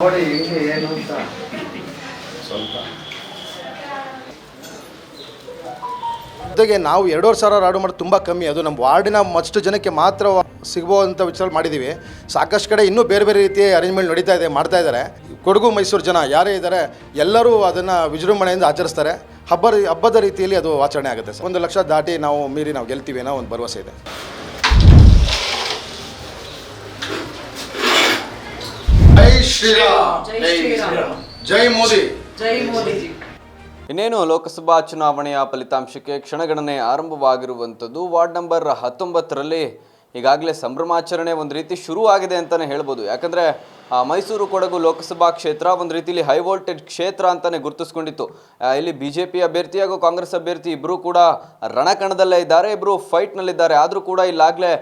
ನೋಡಿ ಹಿಂಗೆ ಏನು ಅಂತ. ಸ್ವಲ್ಪ. ಜೊತೆಗೆ ನಾವು ಎರಡೂವರೆ ಸಾವಿರ ಆರ್ಡರ್ ಮಾಡೋದು ತುಂಬ ಕಮ್ಮಿ. ಅದು ನಮ್ಮ ವಾರ್ಡಿನ ಮಷ್ಟು ಜನಕ್ಕೆ ಮಾತ್ರ ಸಿಗ್ಬೋದಂತ ವಿಚಾರ ಮಾಡಿದ್ದೀವಿ ಸಾಕಷ್ಟು ಕಡೆ ಇನ್ನೂ ಬೇರೆ ಬೇರೆ ರೀತಿಯ ಅರೇಂಜ್ಮೆಂಟ್ ನಡೀತಾ ಇದೆ ಮಾಡ್ತಾ ಇದ್ದಾರೆ. ಕೊಡಗು ಮೈಸೂರು ಜನ ಯಾರೇ ಇದ್ದಾರೆ ಎಲ್ಲರೂ ಅದನ್ನು ವಿಜೃಂಭಣೆಯಿಂದ ಆಚರಿಸ್ತಾರೆ. ಹಬ್ಬ ಹಬ್ಬದ ರೀತಿಯಲ್ಲಿ ಅದು ಆಚರಣೆ ಆಗುತ್ತೆ ಸರ್. ಒಂದು ಲಕ್ಷ ದಾಟಿ ನಾವು ಮೀರಿ ನಾವು ಗೆಲ್ತೀವಿ ಅನ್ನೋ ಒಂದು ಭರವಸೆ ಇದೆ ಜೈ ಶ್ರೀರಾಮ್. ಜೈ ಮೋದಿ. ಜೈ ಮೋದಿಜಿ ಇನ್ನೇನು ಲೋಕಸಭಾ ಚುನಾವಣೆಯ ಫಲಿತಾಂಶಕ್ಕೆ ಕ್ಷಣಗಣನೆ ಆರಂಭವಾಗಿರುವಂಥದ್ದು ವಾರ್ಡ್ ನಂಬರ್ ಹತ್ತೊಂಬತ್ತರಲ್ಲಿ ಈಗಾಗಲೇ ಸಂಭ್ರಮಾಚರಣೆ ಒಂದು ರೀತಿ ಶುರು ಆಗಿದೆ ಅಂತಲೇ ಹೇಳ್ಬೋದು. ಯಾಕಂದರೆ ಮೈಸೂರು ಕೊಡಗು ಲೋಕಸಭಾ ಕ್ಷೇತ್ರ ಒಂದು ರೀತಿಲಿ ಹೈ ವೋಲ್ಟೇಜ್ ಕ್ಷೇತ್ರ ಅಂತಲೇ ಗುರುತಿಸ್ಕೊಂಡಿತ್ತು. ಇಲ್ಲಿ ಬಿ ಜೆ ಪಿ ಅಭ್ಯರ್ಥಿ ಹಾಗೂ ಕಾಂಗ್ರೆಸ್ ಅಭ್ಯರ್ಥಿ ಇಬ್ಬರೂ ಕೂಡ ರಣಕಣದಲ್ಲೇ ಇದ್ದಾರೆ. ಇಬ್ಬರು ಫೈಟ್ನಲ್ಲಿದ್ದಾರೆ ಆದರೂ ಕೂಡ ಇಲ್ಲಾಗಲೇ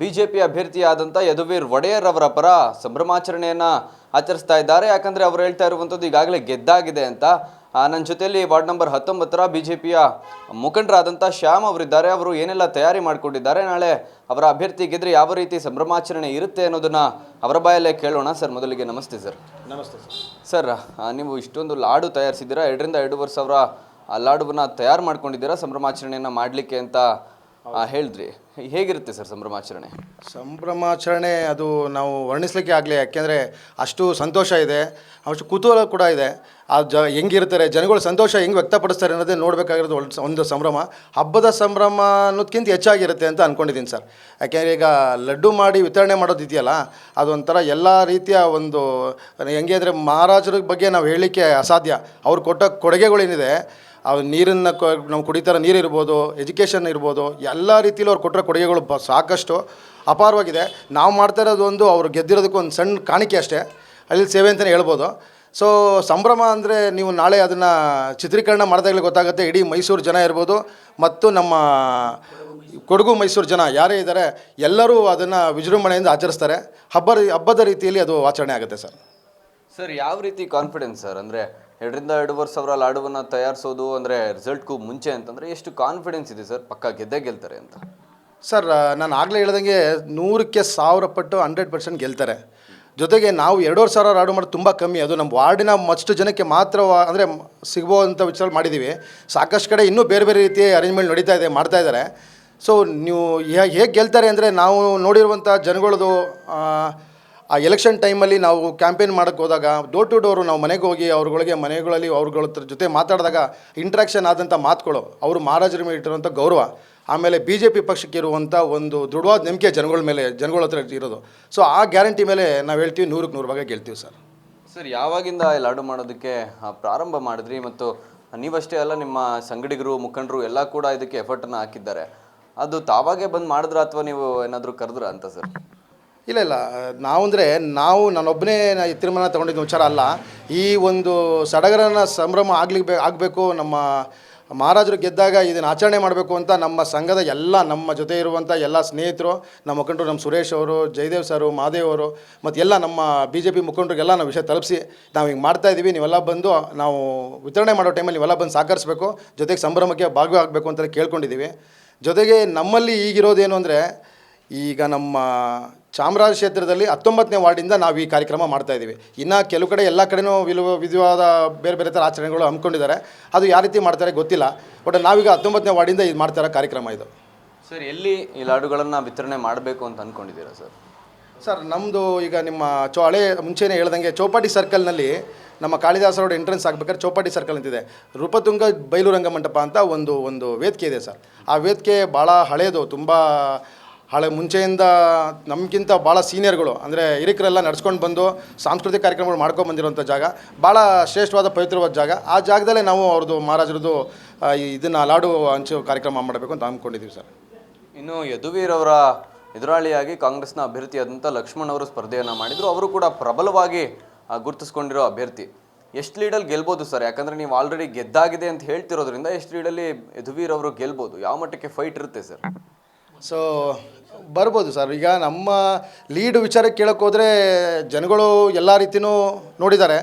ಬಿ ಜೆ ಪಿ ಅಭ್ಯರ್ಥಿಯಾದಂಥ ಯದುವೀರ್ ಒಡೆಯರ್ ಅವರ ಪರ ಸಂಭ್ರಮಾಚರಣೆಯನ್ನು ಆಚರಿಸ್ತಾ ಇದ್ದಾರೆ. ಯಾಕಂದರೆ, ಅವರು ಹೇಳ್ತಾ ಇರುವಂಥದ್ದು ಈಗಾಗಲೇ ಗೆದ್ದಾಗಿದೆ ಅಂತ. ನನ್ನ ಜೊತೆಯಲ್ಲಿ ವಾರ್ಡ್ ನಂಬರ್ ಹತ್ತೊಂಬತ್ತರ ಬಿ ಜೆ ಪಿಯ ಮುಖಂಡರಾದಂಥ ಶ್ಯಾಮ್ ಅವರಿದ್ದಾರೆ. ಅವರು ಏನೆಲ್ಲ ತಯಾರಿ ಮಾಡಿಕೊಂಡಿದ್ದಾರೆ? ನಾಳೆ ಅವರ ಅಭ್ಯರ್ಥಿ ಗೆದ್ರೆ ಯಾವ ರೀತಿ ಸಂಭ್ರಮಾಚರಣೆ ಇರುತ್ತೆ ಅನ್ನೋದನ್ನು ಅವರ ಬಾಯಲ್ಲೇ ಕೇಳೋಣ. ಸರ್ ಮೊದಲಿಗೆ ನಮಸ್ತೆ ಸರ್. ನಮಸ್ತೆ ಸರ್. ಸರ್ ನೀವು ಇಷ್ಟೊಂದು ಲಾಡು ತಯಾರಿಸಿದ್ದೀರಾ? ಎರಡರಿಂದ ಎರಡೂವರೆ ಸಾವಿರ ಆ ಲಾಡುವನ್ನು ತಯಾರು ಮಾಡ್ಕೊಂಡಿದ್ದೀರಾ? ಸಂಭ್ರಮಾಚರಣೆಯನ್ನು ಮಾಡಲಿಕ್ಕೆ ಅಂತ ಹೇಳಿದ್ರಿ. ಹೇಗಿರುತ್ತೆ ಸರ್ ಸಂಭ್ರಮಾಚರಣೆ? ಸಂಭ್ರಮಾಚರಣೆ ಅದು ನಾವು ವರ್ಣಿಸ್ಲಿಕ್ಕೆ ಆಗಲಿ, ಯಾಕೆಂದರೆ ಅಷ್ಟು ಸಂತೋಷ ಇದೆ, ಅಷ್ಟು ಕುತೂಹಲ ಕೂಡ ಇದೆ. ಆ ಜ, ಹೆಂಗಿರ್ತಾರೆ, ಜನಗಳು ಸಂತೋಷ ಹೆಂಗೆ ವ್ಯಕ್ತಪಡಿಸ್ತಾರೆ ಅನ್ನೋದೇ ನೋಡಬೇಕಾಗಿರೋದು ಒಳ್ಳೆ ಒಂದು ಸಂಭ್ರಮ. ಹಬ್ಬದ ಸಂಭ್ರಮ ಅನ್ನೋದಕ್ಕಿಂತ ಹೆಚ್ಚಾಗಿರುತ್ತೆ ಅಂತ ಅಂದ್ಕೊಂಡಿದ್ದೀನಿ ಸರ್. ಯಾಕೆಂದರೆ ಈಗ ಲಡ್ಡು ಮಾಡಿ ವಿತರಣೆ ಮಾಡೋದಿದೆಯಲ್ಲ ಅದೊಂಥರ ಎಲ್ಲ ರೀತಿಯ ಒಂದು, ಹೆಂಗೆ ಅಂದರೆ ಮಹಾರಾಜರ ಬಗ್ಗೆ ನಾವು ಹೇಳಲಿಕ್ಕೆ ಅಸಾಧ್ಯ. ಅವ್ರು ಕೊಟ್ಟ ಕೊಡುಗೆಗಳೇನಿದೆ ಅವು ನೀರನ್ನು ನಾವು ಕುಡಿತಾರ ನೀರು ಇರ್ಬೋದು ಎಜುಕೇಷನ್ ಇರ್ಬೋದು, ಎಲ್ಲ ರೀತಿಯಲ್ಲೂ ಅವ್ರು ಕೊಟ್ಟರೆ ಕೊಡುಗೆಗಳು ಸಾಕಷ್ಟು ಅಪಾರವಾಗಿದೆ. ನಾವು ಮಾಡ್ತಾ ಇರೋದು ಒಂದು ಅವ್ರು ಗೆದ್ದಿರೋದಕ್ಕೆ ಒಂದು ಸಣ್ಣ ಕಾಣಿಕೆ ಅಷ್ಟೇ. ಅಲ್ಲಿ ಸೇವೆ ಅಂತಲೇ ಹೇಳ್ಬೋದು. ಸೊ ಸಂಭ್ರಮ ಅಂದರೆ ನೀವು ನಾಳೆ ಅದನ್ನು ಚಿತ್ರೀಕರಣ ಮಾಡಿದಾಗಲೇ ಗೊತ್ತಾಗುತ್ತೆ. ಇಡೀ ಮೈಸೂರು ಜನ ಇರ್ಬೋದು ಮತ್ತು ನಮ್ಮ ಕೊಡಗು ಮೈಸೂರು ಜನ ಯಾರೇ ಇದ್ದಾರೆ ಎಲ್ಲರೂ ಅದನ್ನು ವಿಜೃಂಭಣೆಯಿಂದ ಆಚರಿಸ್ತಾರೆ. ಹಬ್ಬ ಹಬ್ಬದ ರೀತಿಯಲ್ಲಿ ಅದು ಆಚರಣೆ ಆಗುತ್ತೆ ಸರ್. ಸರ್, ಯಾವ ರೀತಿ ಕಾನ್ಫಿಡೆನ್ಸ್ ಸರ್? ಅಂದರೆ ಎರಡರಿಂದ ಎರಡೂವರೆ ಸಾವಿರ ಲಾಡುವನ್ನು ತಯಾರಿಸೋದು ಅಂದರೆ ರಿಸಲ್ಟ್ಗೂ ಮುಂಚೆ ಅಂತಂದರೆ ಎಷ್ಟು ಕಾನ್ಫಿಡೆನ್ಸ್ ಇದೆ ಸರ್ ಪಕ್ಕ ಗೆದ್ದೇ ಗೆಲ್ತಾರೆ ಅಂತ. ಸರ್ ನಾನು ಆಗಲೇ ಹೇಳ್ದಂಗೆ ನೂರಕ್ಕೆ ಸಾವಿರ ಪಟ್ಟು ಹಂಡ್ರೆಡ್ ಪರ್ಸೆಂಟ್ ಗೆಲ್ತಾರೆ. ಜೊತೆಗೆ ನಾವು ಎರಡೂವರೆ ಸಾವಿರ ಲಾಡು ಮಾಡೋದು ತುಂಬ ಕಮ್ಮಿ. ಅದು ನಮ್ಮ ವಾರ್ಡಿನ ಮಷ್ಟು ಜನಕ್ಕೆ ಮಾತ್ರ ಅಂದರೆ ಸಿಗ್ಬೋದಂಥ ವಿಚಾರ ಮಾಡಿದ್ದೀವಿ ಸಾಕಷ್ಟು ಕಡೆ ಇನ್ನೂ ಬೇರೆ ಬೇರೆ ರೀತಿಯ ಅರೇಂಜ್ಮೆಂಟ್ ನಡೀತಾ ಇದೆ, ಮಾಡ್ತಾ ಇದ್ದಾರೆ. ಸೊ ನೀವು ಹೇಗೆ ಗೆಲ್ತಾರೆ ಅಂದರೆ ನಾವು ನೋಡಿರುವಂಥ ಜನಗಳದು ಆ, ಎಲೆಕ್ಷನ್ ಟೈಮಲ್ಲಿ ನಾವು ಕ್ಯಾಂಪೇನ್ ಮಾಡೋಕ್ಕೆ ಹೋದಾಗ ಡೋರ್ ಟು ಡೋರು ನಾವು ಮನೆಗೆ ಹೋಗಿ ಅವ್ರುಗಳಿಗೆ ಮನೆಗಳಲ್ಲಿ ಅವ್ರುಗಳ ಜೊತೆ ಮಾತಾಡಿದಾಗ ಇಂಟ್ರಾಕ್ಷನ್ ಆದಂಥ ಮಾತುಗಳು. ಅವರು ಮಹಾರಾಜರ ಮೇಲೆ ಇಟ್ಟಿರುವಂಥ ಗೌರವ. ಆಮೇಲೆ ಬಿ ಜೆ ಪಿ ಪಕ್ಷಕ್ಕೆ ಇರುವಂಥ ಒಂದು ದೃಢವಾದ ನಂಬಿಕೆ ಜನಗಳ ಮೇಲೆ ಜನಗಳ ಹತ್ರ ಇರೋದು. ಸೊ ಆ ಗ್ಯಾರಂಟಿ ಮೇಲೆ ನಾವು ಹೇಳ್ತೀವಿ ನೂರಕ್ಕೆ ನೂರು ಭಾಗ ಗೆಲ್ತೀವಿ ಸರ್. ಸರ್ ಯಾವಾಗಿಂದ ಲಾಡು ಮಾಡೋದಕ್ಕೆ ಪ್ರಾರಂಭ ಮಾಡಿದ್ರಿ ಮತ್ತು ನೀವಷ್ಟೇ ಅಲ್ಲ ನಿಮ್ಮ ಸಂಗಡಿಗರು ಮುಖಂಡರು ಎಲ್ಲ ಕೂಡ ಇದಕ್ಕೆ ಎಫರ್ಟನ್ನು ಹಾಕಿದ್ದಾರೆ. ಅದು ತಾವಾಗೇ ಬಂದು ಮಾಡಿದ್ರ ಅಥವಾ ನೀವು ಏನಾದರೂ ಕರೆದ್ರ ಅಂತ ಸರ್? ಇಲ್ಲ ಇಲ್ಲ. ನಾವು ಅಂದರೆ ನಾವು ನಾನೊಬ್ಬನೇ ತೀರ್ಮಾನ ತೊಗೊಂಡಿದ್ದ ವಿಚಾರ ಅಲ್ಲ. ಈ ಒಂದು ಸಡಗರನ ಸಂಭ್ರಮ ಆಗ್ಲಿಕ್ಕೆ ಆಗಬೇಕು, ನಮ್ಮ ಮಹಾರಾಜರು ಗೆದ್ದಾಗ ಇದನ್ನು ಆಚರಣೆ ಮಾಡಬೇಕು ಅಂತ ನಮ್ಮ ಸಂಘದ ಎಲ್ಲ ನಮ್ಮ ಜೊತೆ ಇರುವಂಥ ಎಲ್ಲ ಸ್ನೇಹಿತರು, ನಮ್ಮ ಮುಖಂಡರು, ನಮ್ಮ ಸುರೇಶ್ ಅವರು, ಜಯದೇವ್ ಸರು ಮಹಾದೇವ್ ಅವರು, ಮತ್ತು ಎಲ್ಲ ನಮ್ಮ ಬಿ ಜೆ ಪಿ ಮುಖಂಡರಿಗೆಲ್ಲ ನಾವು ವಿಷಯ ತಲುಪಿಸಿ, ನಾವು ಹಿಂಗೆ ಮಾಡ್ತಾ ಇದ್ದೀವಿ ನೀವೆಲ್ಲ ಬಂದು ನಾವು ವಿತರಣೆ ಮಾಡೋ ಟೈಮಲ್ಲಿ ನೀವೆಲ್ಲ ಬಂದು ಸಹಕರಿಸಬೇಕು, ಜೊತೆಗೆ ಸಂಭ್ರಮಕ್ಕೆ ಭಾಗವಾಗಬೇಕು ಅಂತ ಕೇಳ್ಕೊಂಡಿದ್ದೀವಿ ಜೊತೆಗೆ ನಮ್ಮಲ್ಲಿ ಈಗಿರೋದೇನು ಅಂದರೆ, ಈಗ ನಮ್ಮ ಚಾಮರಾಜ ಕ್ಷೇತ್ರದಲ್ಲಿ ಹತ್ತೊಂಬತ್ತನೇ ವಾರ್ಡಿಂದ ನಾವು ಈ ಕಾರ್ಯಕ್ರಮ ಮಾಡ್ತಾ ಇದ್ದೀವಿ. ಇನ್ನು ಕೆಲವು ಕಡೆ ಎಲ್ಲ ಕಡೆನೂ ವಿಲುವ ವಿಧವಾದ ಬೇರೆ ಬೇರೆ ಥರ ಆಚರಣೆಗಳು ಹಮ್ಮಿಕೊಂಡಿದ್ದಾರೆ. ಅದು ಯಾವ ರೀತಿ ಮಾಡ್ತಾರೆ ಗೊತ್ತಿಲ್ಲ. ಬಟ್ ನಾವೀಗ ಹತ್ತೊಂಬತ್ತನೇ ವಾರ್ಡಿಂದ ಇದು ಮಾಡ್ತಾರೆ ಇರೋ ಕಾರ್ಯಕ್ರಮ ಇದು. ಸರ್ ಎಲ್ಲಿ ಈ ಲಾಡುಗಳನ್ನು ವಿತರಣೆ ಮಾಡಬೇಕು ಅಂತ ಅಂದ್ಕೊಂಡಿದ್ದೀರಾ ಸರ್? ಸರ್ ನಮ್ಮದು ಈಗ ನಿಮ್ಮ ಚೋ ಹಳೆ ಮುಂಚೆನೇ ಹೇಳ್ದಂಗೆ ಚೌಪಾಟಿ ಸರ್ಕಲ್ನಲ್ಲಿ ನಮ್ಮ ಕಾಳಿದಾಸ ರೋಡ್ ಎಂಟ್ರೆನ್ಸ್ ಆಗಬೇಕಾದ್ರೆ ಚೌಪಾಟಿ ಸರ್ಕಲ್ ಅಂತಿದೆ. ರೂಪತುಂಗ ಬಯಲು ರಂಗಮಂಟಪ ಅಂತ ಒಂದು ಒಂದು ವೇದಿಕೆ ಇದೆ ಸರ್. ಆ ವೇದಿಕೆ ಭಾಳ ಹಳೆಯದು ತುಂಬ ಹಳೆ ಮುಂಚೆಯಿಂದ ನಮಗಿಂತ ಭಾಳ ಸೀನಿಯರ್ಗಳು, ಅಂದರೆ ಹಿರಿಕರೆಲ್ಲ ನಡ್ಸ್ಕೊಂಡು ಬಂದು ಸಾಂಸ್ಕೃತಿಕ ಕಾರ್ಯಕ್ರಮಗಳು ಮಾಡ್ಕೊಂಡು ಬಂದಿರೋಂಥ ಜಾಗ, ಭಾಳ ಶ್ರೇಷ್ಠವಾದ ಪವಿತ್ರವಾದ ಜಾಗ. ಆ ಜಾಗದಲ್ಲೇ ನಾವು ಅವ್ರದ್ದು ಮಹಾರಾಜರದ್ದು ಇದನ್ನು ಲಾಡು ಹಂಚೋ ಕಾರ್ಯಕ್ರಮ ಮಾಡಬೇಕು ಅಂತ ಅಂದ್ಕೊಂಡಿದ್ದೀವಿ ಸರ್. ಇನ್ನು ಯದುವೀರ್ ಅವರ ಎದುರಾಳಿಯಾಗಿ ಕಾಂಗ್ರೆಸ್ನ ಅಭ್ಯರ್ಥಿಯಾದಂಥ ಲಕ್ಷ್ಮಣ್ ಅವರು ಸ್ಪರ್ಧೆಯನ್ನು ಮಾಡಿದರು. ಅವರು ಕೂಡ ಪ್ರಬಲವಾಗಿ ಗುರುತಿಸ್ಕೊಂಡಿರೋ ಅಭ್ಯರ್ಥಿ. ಎಷ್ಟು ಲೀಡಲ್ಲಿ ಗೆಲ್ಬೋದು ಸರ್? ಯಾಕಂದರೆ ನೀವು ಆಲ್ರೆಡಿ ಗೆದ್ದಾಗಿದೆ ಅಂತ ಹೇಳ್ತಿರೋದ್ರಿಂದ ಎಷ್ಟು ಲೀಡಲ್ಲಿ ಯದುವೀರ್ ಅವರು ಗೆಲ್ಬೋದು? ಯಾವ ಮಟ್ಟಕ್ಕೆ ಫೈಟ್ ಇರುತ್ತೆ ಸರ್? ಸೊ ಬರ್ಬೋದು ಸರ್. ಈಗ ನಮ್ಮ ಲೀಡ್ ವಿಚಾರಕ್ಕೆ ಕೇಳೋಕ್ಕೋದ್ರೆ ಹೋದರೆ ಜನಗಳು ಎಲ್ಲ ರೀತಿಯೂ ನೋಡಿದ್ದಾರೆ.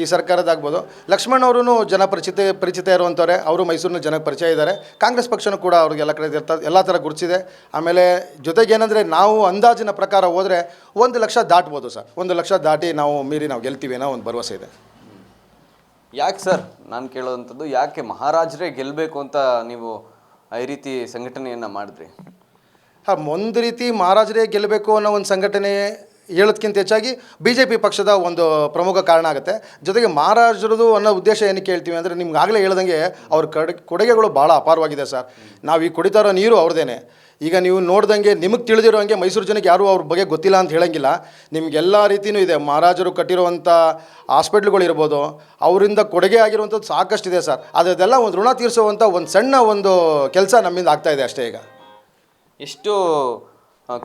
ಈ ಸರ್ಕಾರದಾಗ್ಬೋದು ಲಕ್ಷ್ಮಣ್ ಅವರು ಜನ ಪರಿಚಿತ ಪರಿಚಿತ ಇರುವಂಥವ್ರೆ ಅವರು ಮೈಸೂರಿನ ಜನಕ್ಕೆ ಪರಿಚಯ ಇದ್ದಾರೆ. ಕಾಂಗ್ರೆಸ್ ಪಕ್ಷನೂ ಕೂಡ ಅವ್ರಿಗೆ ಎಲ್ಲ ಕಡೆ ಎಲ್ಲ ಥರ ಗುರುತಿಸಿದೆ. ಆಮೇಲೆ ಜೊತೆಗೆ ಏನಂದರೆ ನಾವು ಅಂದಾಜಿನ ಪ್ರಕಾರ ಹೋದರೆ ಒಂದು ಲಕ್ಷ ದಾಟ್ಬೋದು ಸರ್. ಒಂದು ಲಕ್ಷ ದಾಟಿ ನಾವು ಮೀರಿ ನಾವು ಗೆಲ್ತೀವಿ ಅನ್ನೋ ಒಂದು ಭರವಸೆ ಇದೆ. ಯಾಕೆ ಸರ್? ನಾನು ಕೇಳೋವಂಥದ್ದು ಯಾಕೆ ಮಹಾರಾಜರೇ ಗೆಲ್ಲಬೇಕು ಅಂತ ನೀವು ಈ ರೀತಿ ಸಂಘಟನೆಯನ್ನು ಮಾಡಿದ್ರಿ? ಒಂದು ರೀತಿ ಮಹಾರಾಜರೇ ಗೆಲ್ಲಬೇಕು ಅನ್ನೋ ಒಂದು ಸಂಘಟನೆ ಹೇಳೋದಕ್ಕಿಂತ ಹೆಚ್ಚಾಗಿ ಬಿ ಜೆ ಪಿ ಪಕ್ಷದ ಒಂದು ಪ್ರಮುಖ ಕಾರಣ ಆಗುತ್ತೆ. ಜೊತೆಗೆ ಮಹಾರಾಜರದು ಅನ್ನೋ ಉದ್ದೇಶ ಏನಕ್ಕೆ ಹೇಳ್ತೀವಿ ಅಂದರೆ ನಿಮ್ಗೆ ಆಗಲೇ ಹೇಳ್ದಂಗೆ ಅವ್ರ ಕಡೆ, ಕೊಡುಗೆಗಳು ಭಾಳ ಅಪಾರವಾಗಿದೆ ಸರ್. ನಾವು ಈ ಕುಡಿತಾ ಇರೋ ನೀರು ಅವ್ರದ್ದೇನೆ ಈಗ ನೀವು ನೋಡ್ದಂಗೆ ನಿಮಗೆ ತಿಳಿದಿರೋ ಹಂಗೆ ಮೈಸೂರು ಜನಕ್ಕೆ ಯಾರೂ ಅವ್ರ ಬಗ್ಗೆ ಗೊತ್ತಿಲ್ಲ ಅಂತ ಹೇಳಂಗಿಲ್ಲ. ನಿಮಗೆಲ್ಲ ರೀತಿಯೂ ಇದೆ. ಮಹಾರಾಜರು ಕಟ್ಟಿರುವಂಥ ಹಾಸ್ಪಿಟ್ಲ್ಗಳಿರ್ಬೋದು ಅವರಿಂದ ಕೊಡುಗೆ ಆಗಿರುವಂಥದ್ದು ಸಾಕಷ್ಟಿದೆ ಸರ್. ಅದೆಲ್ಲ ಒಂದು ಋಣ ತೀರಿಸುವಂಥ ಒಂದು ಸಣ್ಣ ಒಂದು ಕೆಲಸ ನಮ್ಮಿಂದ ಆಗ್ತಾಯಿದೆ ಅಷ್ಟೇ ಈಗ. ಎಷ್ಟು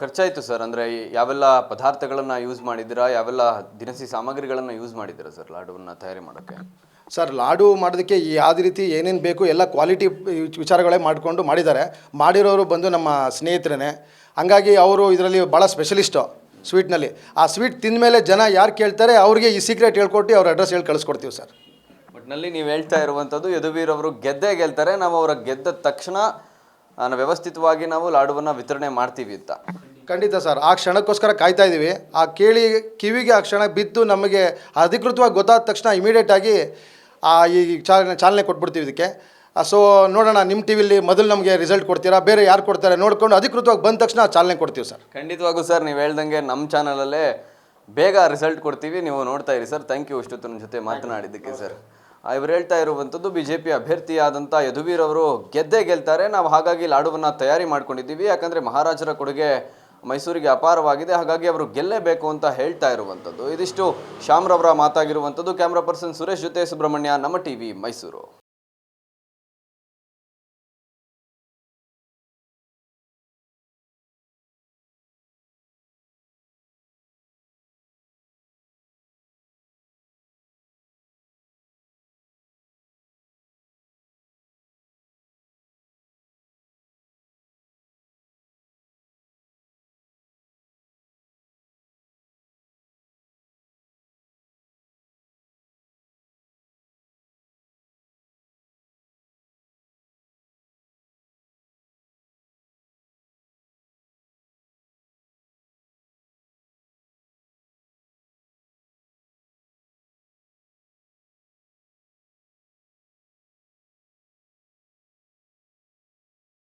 ಖರ್ಚಾಯಿತು ಸರ್. ಅಂದರೆ ಯಾವೆಲ್ಲ ಪದಾರ್ಥಗಳನ್ನು ಯೂಸ್ ಮಾಡಿದ್ದೀರಾ ಯಾವೆಲ್ಲ ದಿನಸಿ ಸಾಮಗ್ರಿಗಳನ್ನು ಯೂಸ್ ಮಾಡಿದ್ದೀರಾ ಸರ್ ಲಾಡುವನ್ನು ತಯಾರಿ ಮಾಡೋಕ್ಕೆ? ಸರ್ ಲಾಡು ಮಾಡೋದಕ್ಕೆ ಯಾವುದೇ ರೀತಿ ಏನೇನು ಬೇಕು ಎಲ್ಲ ಕ್ವಾಲಿಟಿ ವಿಚಾರಗಳೇ ಮಾಡಿಕೊಂಡು ಮಾಡಿದ್ದಾರೆ. ಮಾಡಿರೋರು ಬಂದು ನಮ್ಮ ಸ್ನೇಹಿತರೇ ಹಂಗಾಗಿ ಅವರು ಇದರಲ್ಲಿ ಭಾಳ ಸ್ಪೆಷಲಿಸ್ಟು ಸ್ವೀಟ್ನಲ್ಲಿ. ಆ ಸ್ವೀಟ್ ತಿಂದಮೇಲೆ ಜನ ಯಾರು ಕೇಳ್ತಾರೆ ಅವ್ರಿಗೆ ಈ ಸೀಕ್ರೆಟ್ ಹೇಳ್ಕೊಟ್ಟು ಅವ್ರ ಅಡ್ರೆಸ್ ಹೇಳಿ ಕಳಿಸ್ಕೊಡ್ತೀವಿ ಸರ್. ಒಟ್ಟಿನಲ್ಲಿ ನೀವು ಹೇಳ್ತಾ ಇರುವಂಥದ್ದು ಯದುವೀರ್ ಅವರು ಗೆದ್ದೇ ಗೆಲ್ತಾರೆ ನಾವು ಅವರ ಗೆದ್ದ ತಕ್ಷಣ ನಾವು ವ್ಯವಸ್ಥಿತವಾಗಿ ನಾವು ಲಾಡುವನ್ನು ವಿತರಣೆ ಮಾಡ್ತೀವಿ ಅಂತ. ಖಂಡಿತ ಸರ್ ಆ ಕ್ಷಣಕ್ಕೋಸ್ಕರ ಕಾಯ್ತಾ ಇದ್ದೀವಿ ಆ ಕೇಳಿ ಕಿವಿಗೆ ಆ ಕ್ಷಣ ಬಿದ್ದು ನಮಗೆ ಅಧಿಕೃತವಾಗಿ ಗೊತ್ತಾದ ತಕ್ಷಣ ಇಮಿಡಿಯೇಟಾಗಿ ಆ ಈ ಚಾಲನೆ ಚಾಲನೆ ಕೊಟ್ಬಿಡ್ತೀವಿ ಇದಕ್ಕೆ. ಸೊ ನೋಡೋಣ ನಿಮ್ಮ ಟಿ ವಿಲಿ ಮೊದಲು ನಮಗೆ ರಿಸಲ್ಟ್ ಕೊಡ್ತೀರಾ? ಬೇರೆ ಯಾರು ಕೊಡ್ತಾರೆ? ನೋಡ್ಕೊಂಡು ಅಧಿಕೃತವಾಗಿ ಬಂದ ತಕ್ಷಣ ಚಾಲನೆ ಕೊಡ್ತೀವಿ ಸರ್. ಖಂಡಿತವಾಗೂ ಸರ್ ನೀವು ಹೇಳ್ದಂಗೆ ನಮ್ಮ ಚಾನಲಲ್ಲೇ ಬೇಗ ರಿಸಲ್ಟ್ ಕೊಡ್ತೀವಿ. ನೀವು ನೋಡ್ತಾ ಇರಿ ಸರ್. ಥ್ಯಾಂಕ್ ಯು ಇಷ್ಟೊತ್ತು ನನ್ನ ಜೊತೆ ಮಾತನಾಡಿದ್ದಕ್ಕೆ ಸರ್. ಇವರು ಹೇಳ್ತಾ ಇರುವಂಥದ್ದು ಬಿ ಜೆ ಪಿ ಅಭ್ಯರ್ಥಿಯಾದಂಥ ಯದುವೀರ್ ಅವರು ಗೆದ್ದೇ ಗೆಲ್ತಾರೆ. ನಾವು ಹಾಗಾಗಿ ಲಾಡುವನ್ನು ತಯಾರಿ ಮಾಡ್ಕೊಂಡಿದ್ದೀವಿ. ಯಾಕಂದರೆ ಮಹಾರಾಜರ ಕೊಡುಗೆ ಮೈಸೂರಿಗೆ ಅಪಾರವಾಗಿದೆ. ಹಾಗಾಗಿ ಅವರು ಗೆಲ್ಲೇಬೇಕು ಅಂತ ಹೇಳ್ತಾ ಇರುವಂಥದ್ದು. ಇದಿಷ್ಟು ಶ್ಯಾಮ್ರವರ ಮಾತಾಗಿರುವಂಥದ್ದು. ಕ್ಯಾಮ್ರಾ ಪರ್ಸನ್ ಸುರೇಶ್ ಜೊತೆ ಸುಬ್ರಹ್ಮಣ್ಯ, ನಮ್ಮ ಟಿವಿ ಮೈಸೂರು.